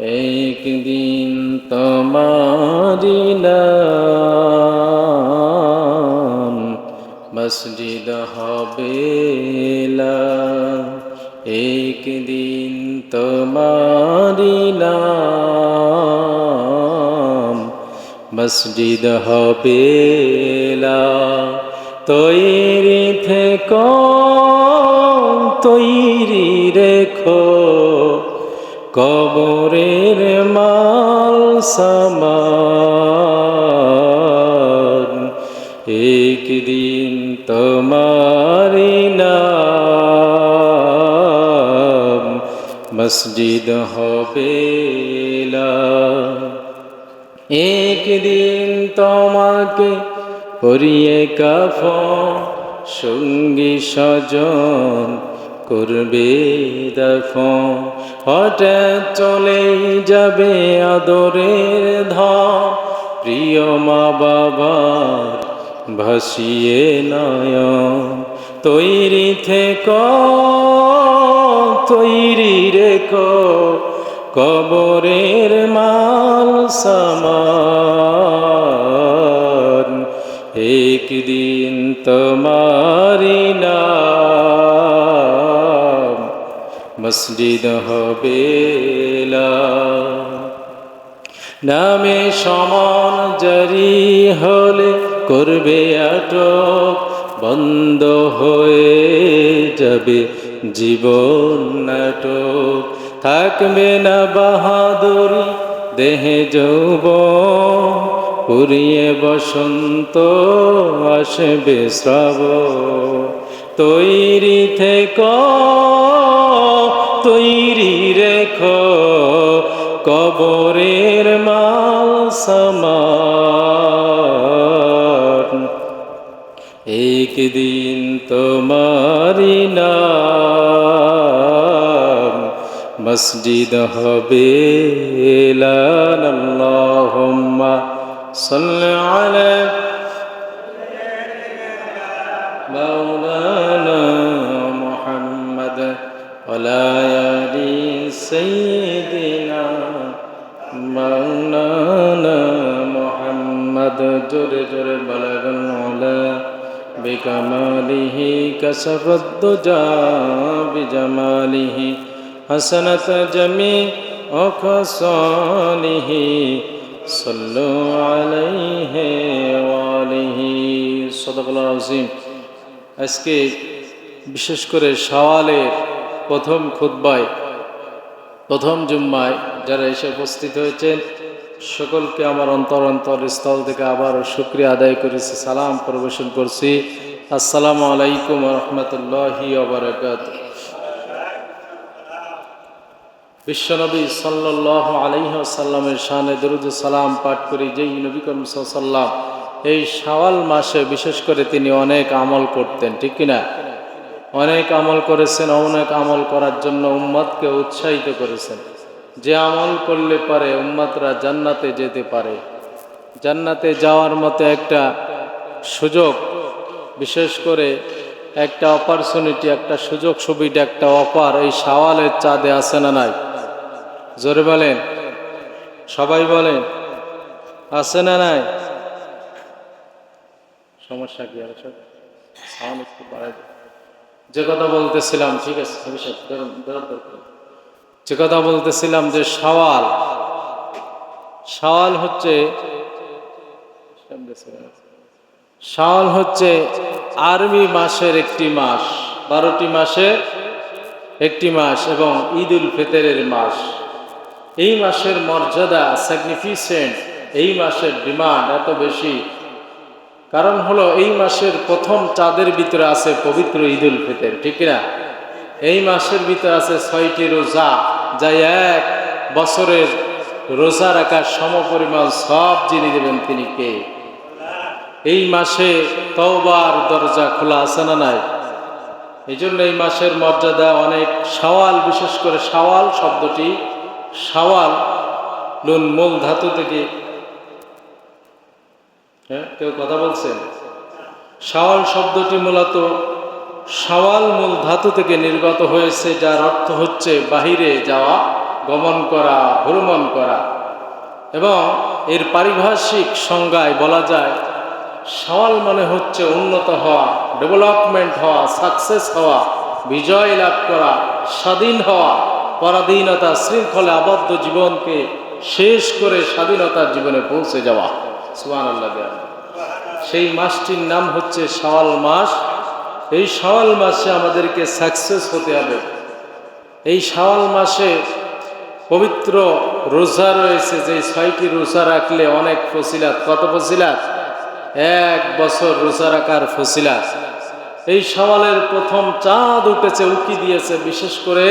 একদিন তোমারি নাম মসজিদ হবে। একদিন তোমারি নাম মসজিদ হবে। তৈরি থেকো তৈরি রেখো কবরের মাল সামান একদিন তোমারি নাম, মসজিদ হবে। একদিন তোমাকে পরিয়ে কাফন, সঙ্গী সজন করবে দফন হঠাৎ চলেই যাবে আদরের ধন। প্রিয় মা বাবার ভাসিয়ে নয়ন। তৈরি থেকে, তৈরি রেখো, কবরের মাল সামান। একদিন তোমারি নাম মসজিদ হবে। নামে সমান জারি হলে করবে আটক, বন্ধ হয়ে যাবে জীবন নাটক থাকবে না বাহাদুরি, দেহে যৌব পুরিয়ে বসন্ত, আসবে শ্রাব তৈরি থেকে তৈরি রেখো কবরের মাল সমান। একদিন তোমারি নাম মসজিদ হবে আলা محمد جر جر بلغ العلا بكماله كسف الدجى بجماله حسنة جميع خصاله صلوا عليه وآله صدق الله العظيم আজকে বিশেষ করে সওয়ালের প্রথম খুদ্বায় প্রথম জুম্মায় যারা এসে উপস্থিত হয়েছেন সকলকে আমার অন্তর অন্তর স্থল থেকে আবার শুক্রিয়া আদায় করেছি, সালাম পরিবেশন করছি। আসসালামু আলাইকুম রহমতুল্লাহি ওবরাকাত বিশ্বনবী সাল্লাহ আলহিহাসাল্লামের শানে দরুদ সালাম পাঠ করি, যেই নবী করিম সাল্লাম এই শাওয়াল মাসে বিশেষ করে তিনি অনেক আমল করতেন, ঠিক কিনা? অনেক আমল করেছেন, অনেক আমল করার জন্য উম্মতকে উৎসাহিত করেছেন। যে আমল করলে পারে, উম্মতরা জান্নাতে যেতে পারে। জান্নাতে যাওয়ার মতো একটা সুযোগ, বিশেষ করে একটা অপরচুনিটি একটা সুযোগ সুবিধা, একটা অপার এই শাওয়ালের চাঁদে আছে না নাই? জোরে বলেন। সবাই বলেন, আছে না নাই? সমস্যা কি বাড়াই যে কথা বলতেছিলাম, ঠিক আছে ধরুন। যে কথা বলতেছিলাম যে সওয়াল সওয়াল হচ্ছে শাওয়াল হচ্ছে আর্মি মাসের একটি মাস, বারোটি মাসের একটি মাস এবং ঈদ উল ফিতরের মাস। এই মাসের মর্যাদা স্যাগনিফিসেন্ট এই মাসের ডিমান্ড এত বেশি। কারণ হলো এই মাসের প্রথম চাঁদের ভিতরে আছে পবিত্র ঈদ উল ফিতর, ঠিক না এই মাসের ভিতরে আছে ছয়টি রোজা যা এক বছরের রোজা রাখার সমপরিমাণ সব জিনিস দেবেন তিনি কে? এই মাসে তওবার দরজা খোলা আছে না নাই? এই জন্য এই মাসের মর্যাদা অনেক সওয়াল, বিশেষ করে সওয়াল শব্দটি, সওয়াল নুন মূল ধাতু থেকে হ্যাঁ কেউ কথা বলছেন সওয়াল শব্দটি মূলত সওয়াল মূল ধাতু থেকে নির্গত হয়েছে, যার অর্থ হচ্ছে বাহিরে যাওয়া, গমন করা, ভ্রমণ করা। এবং এর পারিভাষিক সংজ্ঞায় বলা যায় সওয়াল মানে হচ্ছে উন্নত হওয়া, ডেভেলপমেন্ট হওয়া, সাকসেস হওয়া, বিজয় লাভ করা, স্বাধীন হওয়া, পরাধীনতা শৃঙ্খলে আবদ্ধ জীবনকে শেষ করে স্বাধীনতার জীবনে পৌঁছে যাওয়া। আল্লাহ সেই মাসটির নাম হচ্ছে শাওয়াল মাস। এই শাওয়াল মাসে আমাদেরকে সাকসেস হতে হবে। এই শাওয়াল মাসে পবিত্র রোজা রয়েছে, যে ছয়টি রোজা রাখলে অনেক ফসিলাত কত ফসিলাত এক বছর রোজা রাখার ফসিলাত এই সওয়ালের প্রথম চাঁদ উঠেছে, উকি দিয়েছে, বিশেষ করে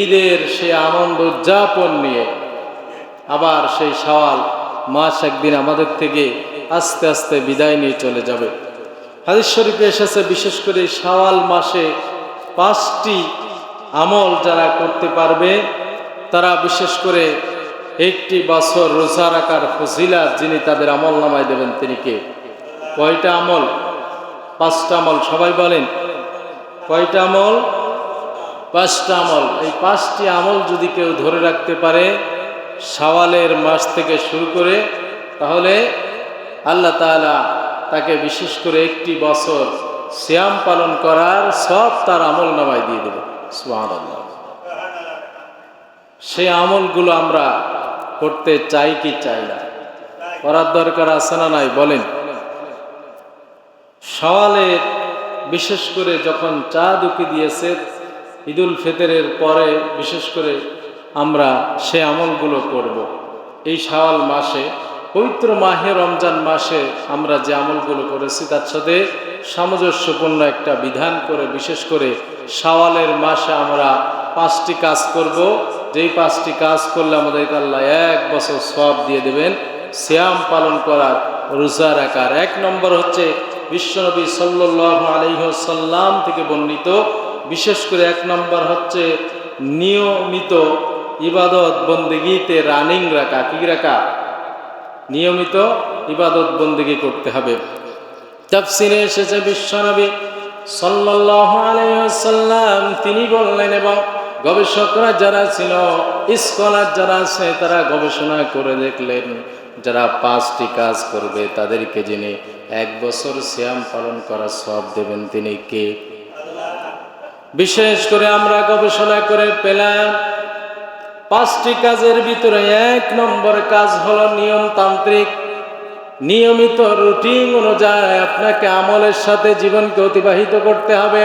ঈদের সে আনন্দ উদযাপন নিয়ে। আবার সেই সওয়াল মাস একদিন আমাদের থেকে আস্তে আস্তে বিদায় নিয়ে চলে যাবে। হাদিস শরীফে এসেছে, বিশেষ করে শাওয়াল মাসে পাঁচটি আমল যারা করতে পারবে, তারা বিশেষ করে একটি বছর রোজা রাখার ফজিলাত যিনি তাদের আমল নামায় দেবেন, তিনি কে? কয়টা আমল? পাঁচটা আমল, সবাই বলেন। কয়টা আমল? পাঁচটা আমল। এই পাঁচটি আমল যদি কেউ ধরে রাখতে পারে, শাওয়ালের মাস থেকে শুরু করে, তাহলে আল্লাহ তাআলা তাকে বিশেষ করে একটি বছর শ্যাম পালন করার সব তার আমল নামায় দিয়ে দেবে। সুবহানাল্লাহ। সেই আমলগুলো আমরা করতে চাই কি চাই না? করার দরকার আছে না নাই? বলেন। সওয়ালের বিশেষ করে যখন চা দুকি দিয়েছে, ঈদুল ফিতরের পরে বিশেষ করে আমরা সে আমলগুলো করব। এই শাওয়াল মাসে পবিত্র মাহে রমজান মাসে আমরা যে আমলগুলো করেছি, তার সাথে সামঞ্জস্যপূর্ণ একটা বিধান করে, বিশেষ করে শাওয়ালের মাসে আমরা পাঁচটি কাজ করব। যেই পাঁচটি কাজ করলে আমাদেরকে আল্লাহ এক বছর সব দিয়ে দেবেন। শ্যাম পালন করার রোজা রাখার। এক নম্বর হচ্ছে বিশ্বনবী সাল্লাহ আলহ্লাম থেকে বর্ণিত। বিশেষ করে এক নম্বর হচ্ছে নিয়মিত ইবাদত, বন্দিগিতে রানিং রাখা। কি রাখা? নিয়মিত ইবাদত বন্দিগি করতে হবে। তাফসিরে এসেছে বিশ্বনবী আলাইসাল্লাম তিনি বললেন এবং গবেষকরা যারা ছিল স্কলার যারা আছে, তারা গবেষণা করে দেখলেন, যারা পাঁচটি কাজ করবে, তাদেরকে যিনি এক বছর শ্যাম পালন করার সব দেবেন, তিনি কে? বিশেষ করে আমরা গবেষণা করে পেলাম পাঁচটি কাজের ভিতরে এক নম্বর কাজ হলো নিয়মতান্ত্রিক। নিয়মিত রুটিন অনুযায়ী আপনাকে আমলের সাথে জীবনকে অতিবাহিত করতে হবে।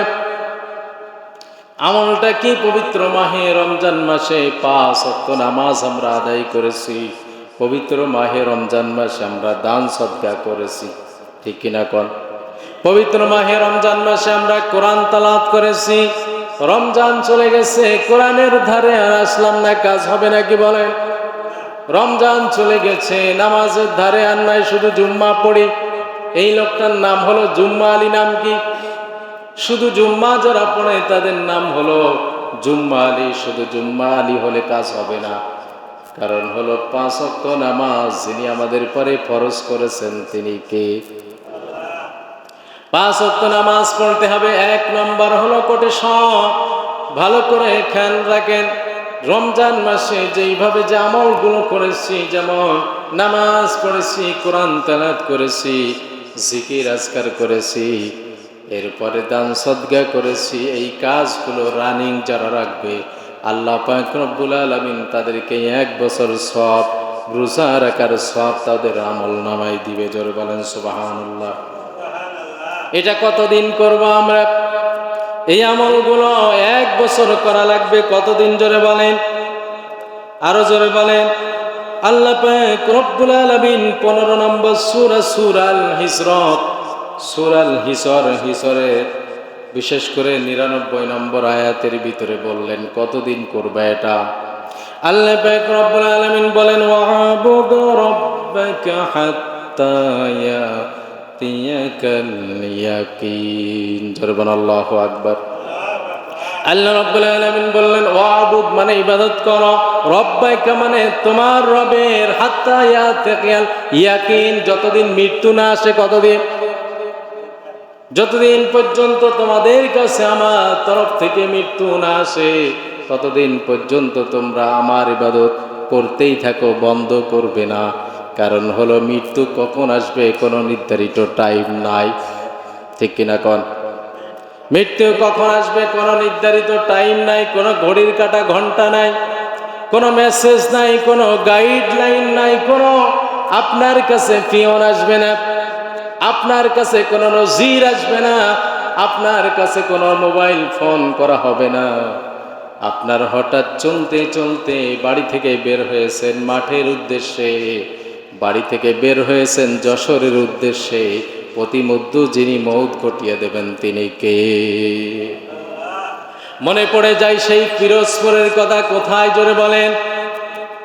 আমলটা কি? পবিত্র মাহে রমজান মাসে পাঁচ অক্ত নামাজ আমরা আদায় করেছি। পবিত্র মাহে রমজান মাসে আমরা দান সদ্গা করেছি। ঠিক কিনা কন? পবিত্র মাহে রমজান মাসে আমরা কোরআন তালাত করেছি। রমজান চলে গেছে, কোরআনের ধারে আর আসলাম না, কাজ হবে নাকি বলেন? রমজান চলে গেছে, নামাজের ধারে আর নাই, শুধু জুম্মা পড়ি। এই লোকটার নাম হলো জুম্মা আলী, নাম কি? শুধু জুম্মা যারা পড়ে, তাদের নাম হলো জুম্মা আলী, শুধু জুম্মা আলী হলে কাজ হবে না। কারণ হলো পাঁচ অক্ট নামাজ যিনি আমাদের পরে ফরজ করেছেন, তিনি কে? পাঁচ অক্ত নামাজ পড়তে হবে, এক নম্বর হলো কোটে ভালো করে খেয়াল রাখেন, রমজান মাসে যেইভাবে যে আমলগুলো করেছি, যেমন নামাজ পড়েছি, কোরআন তালাত করেছি, জিকির, আজকার করেছি, এরপরে দান সদ্গা করেছি, এই কাজগুলো রানিং যারা রাখবে, আল্লাহ পাক রব্বুল আলমিন তাদেরকে এক বছর সব, রোজা রাখার সব তাদের আমল নামাই দিবে। জোরে বলেন সুবাহান্লাহ এটা কতদিন করব আমরা? এই আমলগুলো এক বছর করা লাগবে, কতদিন জোরে বলেন? আরও জোরে বলেন। আল্লাহ পাক রব্বুল আলামিন 15 নম্বর সূরা সূরাল হিজরত, সূরাল হিসর হিসরের বিশেষ করে নিরানব্বই নম্বর আয়াতের ভিতরে বললেন, কতদিন করবে এটা? আল্লাহ পাক রব্বুল আলামিন বলেন, ওয়াবুদ রাব্বাকা হাত্তা মানে ইবাদত করো মানে তোমার রবের ইয়াকিন, যতদিন মৃত্যু না আসে কতদিন? যতদিন পর্যন্ত তোমাদের কাছে আমার তরফ থেকে মৃত্যু না আসে, ততদিন পর্যন্ত তোমরা আমার ইবাদত করতেই থাকো, বন্ধ করবে না। কারণ হলো মৃত্যু কখন আসবে কোনো নির্ধারিত টাইম নাই। ঠিক কিনা কন? মৃত্যু কখন আসবে কোনো নির্ধারিত টাইম নাই, কোনো ঘড়ির কাটা ঘণ্টা নাই, কোনো মেসেজ নাই, কোনো গাইডলাইন নাই, কোনো আপনার কাছে পিয়ন আসবে না, আপনার কাছে কোনো নজির আসবে না, আপনার কাছে কোনো মোবাইল ফোন করা হবে না। আপনার হঠাৎ চলতে চলতে বাড়ি থেকে বের হয়েছেন মাঠের উদ্দেশ্যে। বাড়ি থেকে বের হয়েছেন যশোরের উদ্দেশ্যে। প্রতিমধ্য যিনি মৌত ঘটিয়ে দেবেন তিনি কে? মনে পড়ে যায় সেই পিরোজপুরের কথা কোথায় জোরে বলেন?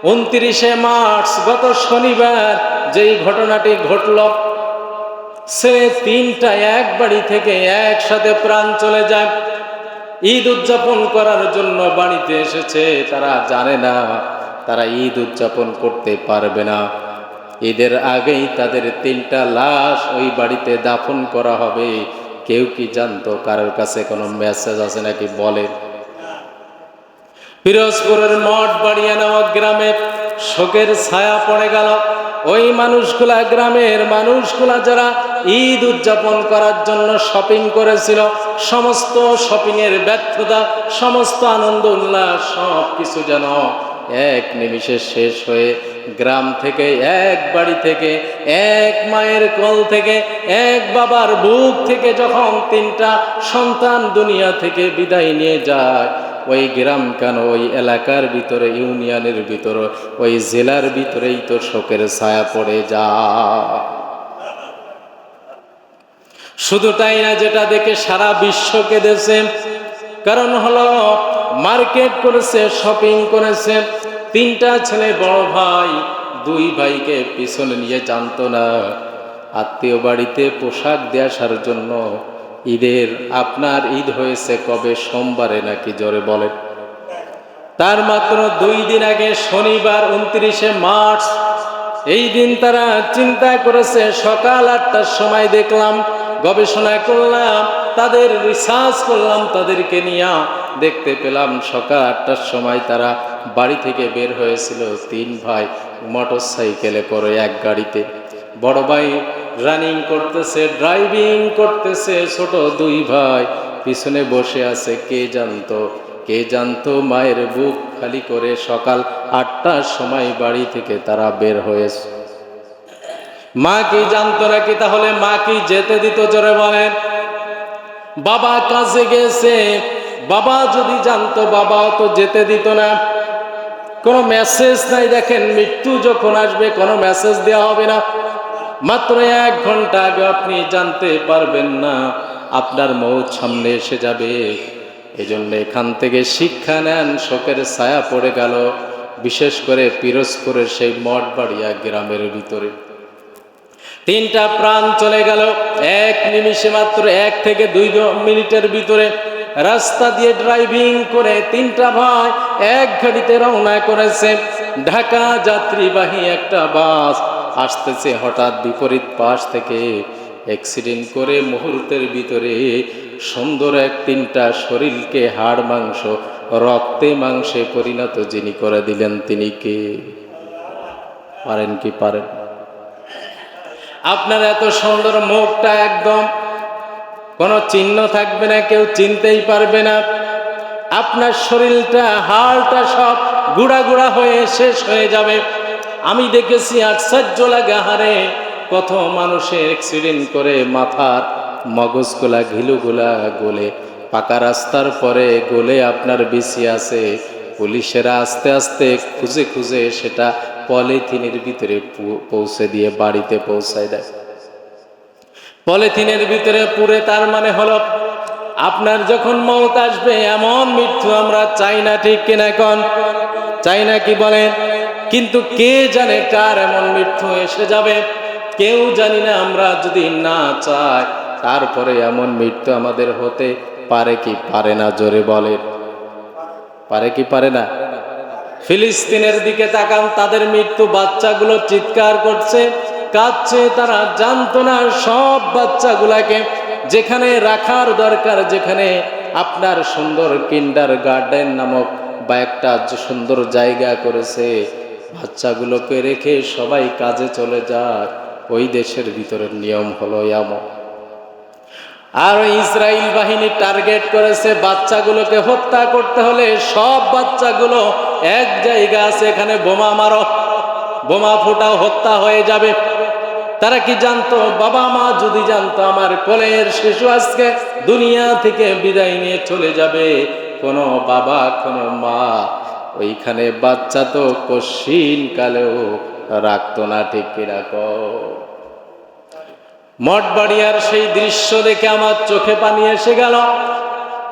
উনত্রিশে মার্চ গত শনিবার যেই ঘটনাটি ঘটল, সে তিনটা এক বাড়ি থেকে একসাথে প্রাণ চলে যায়। ঈদ উদযাপন করার জন্য বাড়িতে এসেছে, তারা জানে না, তারা ঈদ উদযাপন করতে পারবে না। ঈদের আগেই তাদের তিনটা লাশ ওই বাড়িতে দাফন করা হবে। কেউ কি জানতো কারোর কাছে কোনো মেসেজ আছে নাকি বলেন পিরোজপুরের মঠ বাড়িয়া নামক গ্রামে শোকের ছায়া পড়ে গেল। ওই মানুষগুলা গ্রামের মানুষগুলা যারা ঈদ উদযাপন করার জন্য শপিং করেছিল, সমস্ত শপিং এর ব্যর্থতা, সমস্ত আনন্দ উল্লাস সব কিছু যেন এক নিমিষে শেষ হয়ে গ্রাম থেকে, এক বাড়ি থেকে, এক মায়ের কল থেকে, এক বাবার বুক থেকে যখন তিনটা সন্তান দুনিয়া থেকে বিদায় নিয়ে যায়, ওই গ্রাম কেন? ওই এলাকার ভিতরে, ইউনিয়নের ভিতরে, ওই জেলার ভিতরেই তো শোকের ছায়া পড়ে যা শুধু তাই না, যেটা দেখে সারা বিশ্ব কেঁদেছে কারণ হলো, মার্কেট করেছে, শপিং করেছে। তিনটা ছেলে, বড় ভাই, দুই ভাইকে পিছনে নিয়ে জানতো না। আত্মীয় বাড়িতে পোশাক দিয়ে আসার জন্য ঈদের, আপনার ঈদ হয়েছে কবে? সোমবারে নাকি জোরে বলেন তার মাত্র দুই দিন আগে শনিবার উনত্রিশে মার্চ, এই দিন তারা চিন্তা করেছে, সকাল আটটার সময় দেখলাম, গবেষণা করলাম তাদের রিসার্চ করলাম, তাদেরকে নিয়ে দেখতে পেলাম সকাল আটটার সময় তারা বাড়ি থেকে বের হয়েছিল। তিন ভাই মোটর সাইকেলে করে এক গাড়িতে। বড় ভাই রানিং করতেছে ড্রাইভিং করতেছে, ছোট দুই ভাই পিছনে বসে আছে। কে জানতো কে জানতো মায়ের বুক খালি করে সকাল আটটার সময় বাড়ি থেকে তারা বের হয়েছে। মা কি জানতো নাকি? তাহলে মা কি যেতে দিত জোরে বলেন? বাবা কাজে গেছে। বাবা যদি জানতো বাবাও তো যেতে দিত না। কোনো মেসেজ নাই, দেখেন মৃত্যু যখন আসবে, কোনো মেসেজ দেওয়া হবে না। মাত্র এক ঘণ্টা আগে আপনি জানতে পারবেন না, আপনার মৌত সামনে এসে যাবে। এই জন্য এখান থেকে শিক্ষা নেন, শোকের ছায়া পড়ে গেল। বিশেষ করে পিরোজপুরের সেই মঠ বাড়িয়া গ্রামের ভিতরে। তিনটা প্রাণ চলে গেল। এক নিমিষে মাত্র এক থেকে দুই মিনিটের ভিতরে রাস্তা দিয়ে ড্রাইভিং করে তিনটা ভাই এক গাড়িতে রওনা করেছে। ঢাকা যাত্রীবাহী একটা বাস আসতেছে হঠাৎ বিপরীত পাশ থেকে। অ্যাক্সিডেন্ট করে মুহূর্তের ভিতরে সুন্দর এক তিনটা শরীরকে হাড়, মাংস, রক্তে, মাংসে পরিণত যিনি করে দিলেন তিনি কে? পারেন কি পারেন? আপনার এত সুন্দর মুখটা একদম কোনো চিহ্ন থাকবে না, কেউ চিনতেই পারবে না। আপনার শরীরটা, হাড়টা সব গুড়া গুড়া হয়ে শেষ হয়ে যাবে। আমি দেখেছি আশ্চর্য লাগে হারে কত মানুষের অ্যাক্সিডেন্ট করে মাথার মগজগুলা, ঘিলুগুলা গলে। পাকা রাস্তার পরে গলে আপনার বেশি আছে। পুলিশেরা আস্তে আস্তে খুঁজে খুঁজে সেটা পলিথিনের ভিতরে পৌঁছে দিয়ে বাড়িতে পৌঁছায় দেয়। পলিথিনের ভিতরে পুরে তার মানে হলো, আপনার যখন মৌত আসবে, এমন মৃত্যু আমরা চাই না, ঠিক কিনা কন? চাই না কি বলেন কিন্তু কে জানে কার এমন মৃত্যু এসে যাবে? কেউ জানি না, আমরা যদি না চাই, তারপরে এমন মৃত্যু আমাদের হতে পারে কি পারে না, জোরে বলে পারে কি পারে না? ফিলিস্তিনের দিকে তাকান, তাদের মৃত্যু, বাচ্চাগুলো চিৎকার করছে, কাঁদছে, তারা জানতো না, সব বাচ্চাগুলাকে যেখানে রাখার দরকার, যেখানে আপনার সুন্দর কিন্ডার গার্ডেন নামক বা একটা সুন্দর জায়গা করেছে। বাচ্চাগুলোকে রেখে সবাই কাজে চলে যায় ওই দেশের ভিতরের নিয়ম হলো এমন আর ওই ইসরায়েল বাহিনী টার্গেট করেছে বাচ্চাগুলোকে হত্যা করতে হলে সব বাচ্চাগুলো এক জায়গা আছে, এখানে বোমা মারো, বোমা ফুটাও, হত্যা হয়ে যাবে। তারা কি জানতো? বাবা মা যদি জানতো, আমার কোলের শিশু আজকে দুনিয়া থেকে বিদায় নিয়ে চলে যাবে। কোনো বাবা, কোনো মা, ওইখানে বাচ্চা তো কশিন কালেও রাখতো না, ঠিক কীরকম মঠবাড়িয়ার সেই দৃশ্য দেখে আমার চোখে পানি এসে গেল।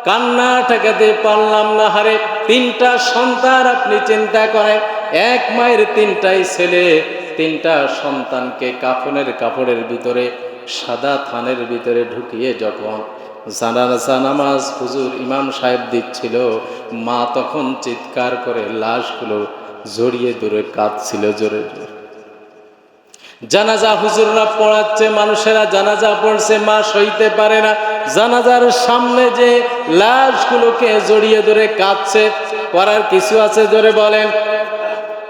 কান্না ঠেকাতে পারলাম না হারে। তিনটা সন্তান আপনি চিন্তা করেন, এক মায়ের তিনটাই ছেলে, তিনটা সন্তানকে কাফনের কাপড়ের ভিতরে, সাদা থানের ভিতরে ঢুকিয়ে যখন জানাজা, নামাজ হুজুর ইমাম সাহেব দিচ্ছিল, মা তখন চিৎকার করে লাশগুলো জড়িয়ে দূরে কাঁদছিল জোরে জোরে। জানাজা হুজুররা পড়াচ্ছে, মানুষেরা জানাজা পড়ছে, মা সইতে পারে না। জানাজার সামনে যে লাশগুলোকে জড়িয়ে ধরে কাঁদছে করার কিছু আছে ধরে বলেন।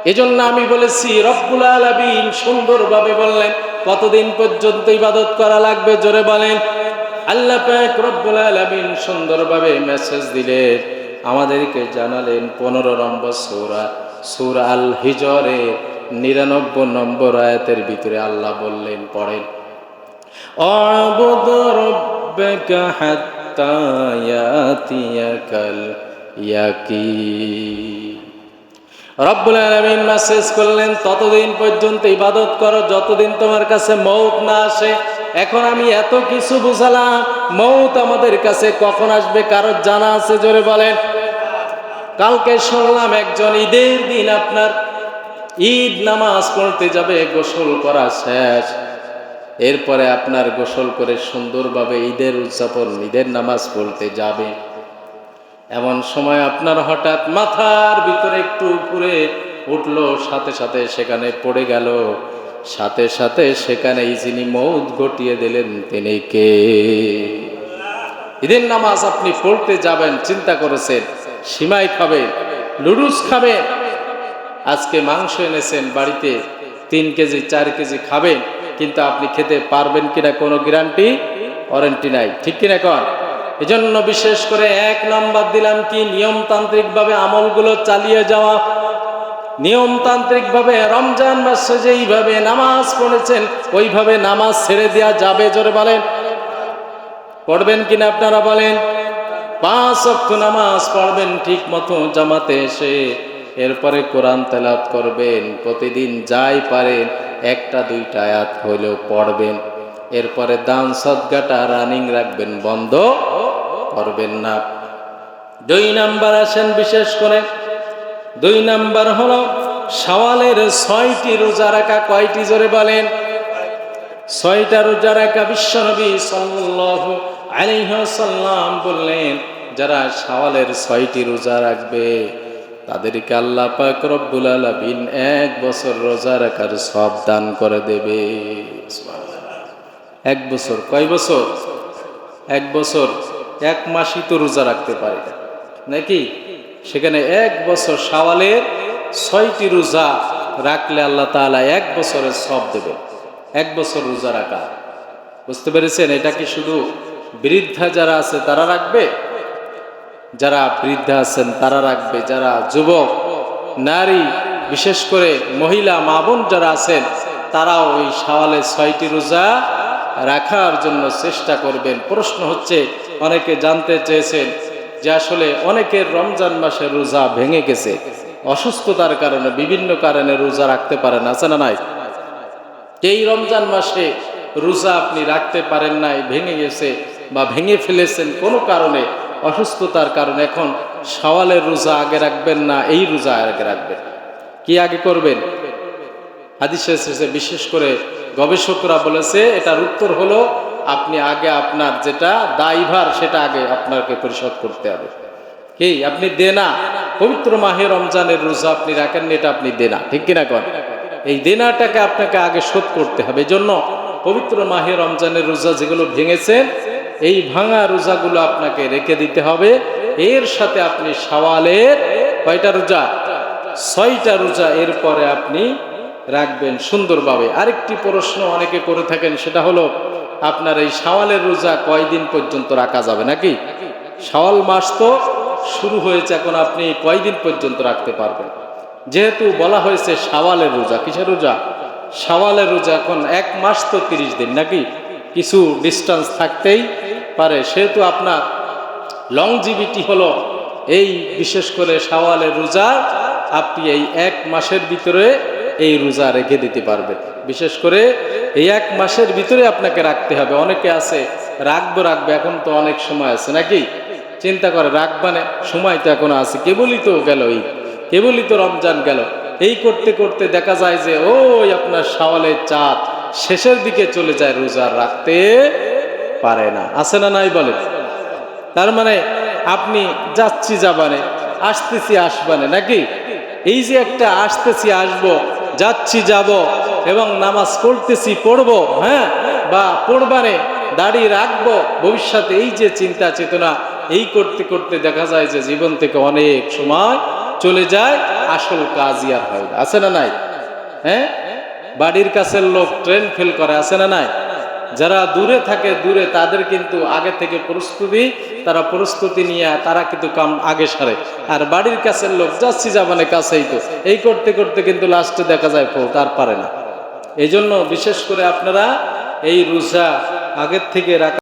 এজন্য আমি বলেছি, রব্বুল আলামিন সুন্দরভাবে বললেন, কতদিন পর্যন্ত ইবাদত করা লাগবে জোরে বলেন। আল্লাহ পাক রব্বুল আলামিন সুন্দরভাবে মেসেজ দিলেন। আমাদেরকে জানালেন পনেরো নম্বর সৌরা, সুর আল হিজরে নিরানব্বই নম্বর আয়াতের ভিতরে আল্লাহ বললেন, পড়েন অবুদ রব্বাকা হাত্তা ইয়াতিয়াকাল ইয়াকিন রব্বুল আলামিন মেসেজ করলেন, ততদিন পর্যন্ত ইবাদত করো, যতদিন তোমার কাছে মৌত না আসে, এখন আমি এত কিছু বুঝালাম মৌত আমাদের কাছে কখন আসবে, কারোর জানা আছে জোরে বলেন? কালকে শুনলাম একজন ঈদের দিন আপনার ঈদ নামাজ পড়তে যাবে, গোসল করা শেষ। এরপরে আপনার গোসল করে সুন্দরভাবে ঈদের উদযাপন, ঈদের নামাজ পড়তে যাবে। এমন সময় আপনার হঠাৎ মাথার ভিতরে একটু উপরে উঠল, সাথে সাথে সেখানে পড়ে গেল। সাথে সাথে সেখানে যিনি মৌত ঘটিয়ে দিলেন, তিনি কে? ঈদের নামাজ আপনি পড়তে যাবেন, চিন্তা করেছেন, সীমাই খাবে, লুডুস খাবে আজকে মাংস এনেছেন বাড়িতে, তিন কেজি, চার কেজি খাবেন, কিন্তু আপনি খেতে পারবেন কিনা কোনো গ্যারান্টি, ওয়ারেন্টি নাই। ঠিক কিনা কর এজন্য বিশেষ করে এক নম্বর দিলাম কি, নিয়মতান্ত্রিকভাবে আমলগুলো চালিয়ে যাওয়া। নিয়মতান্ত্রিকভাবে রমজান মাসে যেইভাবে নামাজ পড়েছেন, ওইভাবে নামাজ ছেড়ে দেওয়া যাবে, জোরে বলেন। পড়বেন কিনা আপনারা বলেন? পাঁচ অক্ষ নামাজ পড়বেন ঠিক মতো জামাতে এসে। এরপরে কোরআন তেলাত করবেন, প্রতিদিন যাই পারেন, একটা দুইটা আয়াত হলেও পড়বেন। এরপরে দান সদগাটা রানিং রাখবেন, বন্ধ করবেন না। দুই নাম্বার আসেন বিশেষ করে, দুই নাম্বার হলো সওয়ালের ছয়টি রোজা রাখা কয়টি জোরে বলেন? ছয়টা রোজা রাখা বিশ্বনবী সাল্লাল্লাহু আলাইহি সাল্লাম বললেন, যারা সওয়ালের ছয়টি রোজা রাখবে তাদেরকে আল্লাহ পাক রব্বুল আলামিন এক বছর রোজা রাখার সব দান করে দেবে। এক বছর, কয় বছর? এক বছর, এক মাসই তো রোজা রাখতে পারে। নাকি? সেখানে এক বছর সাওয়ালের ছয়টি রোজা রাখলে আল্লাহ তাআলা এক বছরের সব দেবে। এক বছর রোজা রাখা। বুঝতে পেরেছেন? এটা কি শুধু বৃদ্ধা যারা আছে তারা রাখবে? যারা বৃদ্ধা আছেন, তারা রাখবে। যারা যুবক, নারী, বিশেষ করে মহিলা, মা বোন যারা আছেন, তারাও ওই সওয়ালে ছয়টি রোজা রাখার জন্য চেষ্টা করবেন। প্রশ্ন হচ্ছে, অনেকে জানতে চেয়েছেন যে আসলে অনেকের রমজান মাসে রোজা ভেঙে গেছে। অসুস্থতার কারণে বিভিন্ন কারণে রোজা রাখতে পারেন, আছে না নাই? এই রমজান মাসে রোজা আপনি রাখতে পারেন নাই, ভেঙে গেছে বা ভেঙে ফেলেছেন কোনো কারণে। অসুস্থতার কারণে এখন সওয়ালের রোজা আগে রাখবেন না, এই রোজা আগে রাখবেন। কি আগে করবেন? হাদিসে বিশেষ করে গবেষকরা বলেছে, এটার উত্তর হলো আপনি আগে আপনার যেটা দায়ভার, সেটা আগে আপনাকে পরিশোধ করতে হবে। কি, আপনি দেনা পবিত্র মাহে রমজানের রোজা আপনি রাখেন এটা আপনি দেনা ঠিক কিনা কর এই দেনাটাকে আপনাকে আগে শোধ করতে হবে। জন্য পবিত্র মাহে রমজানের রোজা যেগুলো ভেঙেছেন এই ভাঙা রোজাগুলো আপনাকে রেখে দিতে হবে। এর সাথে আপনি সওয়ালের কয়টা রোজা? ছয়টা রোজা এরপরে আপনি রাখবেন সুন্দরভাবে। আরেকটি প্রশ্ন অনেকে করে থাকেন, সেটা হলো, আপনার এই শাওয়ালের রোজা কয়দিন পর্যন্ত রাখা যাবে নাকি? শাওয়াল মাস তো শুরু হয়েছে, এখন আপনি কয়দিন পর্যন্ত রাখতে পারবেন? যেহেতু বলা হয়েছে শাওয়ালের রোজা, কিসের রোজা? শাওয়ালের রোজা এখন এক মাস তো তিরিশ দিন নাকি? কিছু ডিস্টেন্স থাকতেই পারে, সেহেতু আপনার লংজিভিটি হলো এই বিশেষ করে শাওয়ালের রোজা, আপনি এই এক মাসের ভিতরে এই রোজা রেখে দিতে পারবেন। বিশেষ করে এই এক মাসের ভিতরে আপনাকে রাখতে হবে। অনেকে আছে, রাখব, রাখবে, এখন তো অনেক সময় আছে, নাকি? চিন্তা করে রাখবানে সময় তো এখনও আছে, কেবলই তো গেল এই কেবলই তো রমজান গেল। এই করতে করতে দেখা যায় যে, ওই আপনার সাওয়ালের চাঁদ শেষের দিকে চলে যায় রোজা রাখতে। পারে না। আছে না নাই বলে তার মানে আপনি যাচ্ছি যাবানে, আসতেছি আসবানে, নাকি? এই যে একটা আসতেছি আসব, যাচ্ছি যাব এবং নামাজ পড়তেছি পড়ব হ্যাঁ? বা পড়বানে দাড়ি রাখব, ভবিষ্যতে এই যে চিন্তা চেতনা, এই করতে করতে দেখা যায় যে জীবন থেকে অনেক সময় চলে যায়, আসল কাজই আর হয় আছে না নাই? হ্যাঁ? বাড়ির কাছের লোক ট্রেন ফেল করে, আছে না নাই? যারা দূরে থাকে দূরে, তাদের কিন্তু আগে থেকে প্রস্তুতি, তারা প্রস্তুতি নিয়ে তারা কিন্তু কাম আগে সারে। আর বাড়ির কাছের লোক যাচ্ছি যা মানে কাছেই তো। এই করতে করতে কিন্তু লাস্টে দেখা যায় ফল তার পারে না। এই জন্য বিশেষ করে আপনারা এই রোজা আগের থেকে রাখা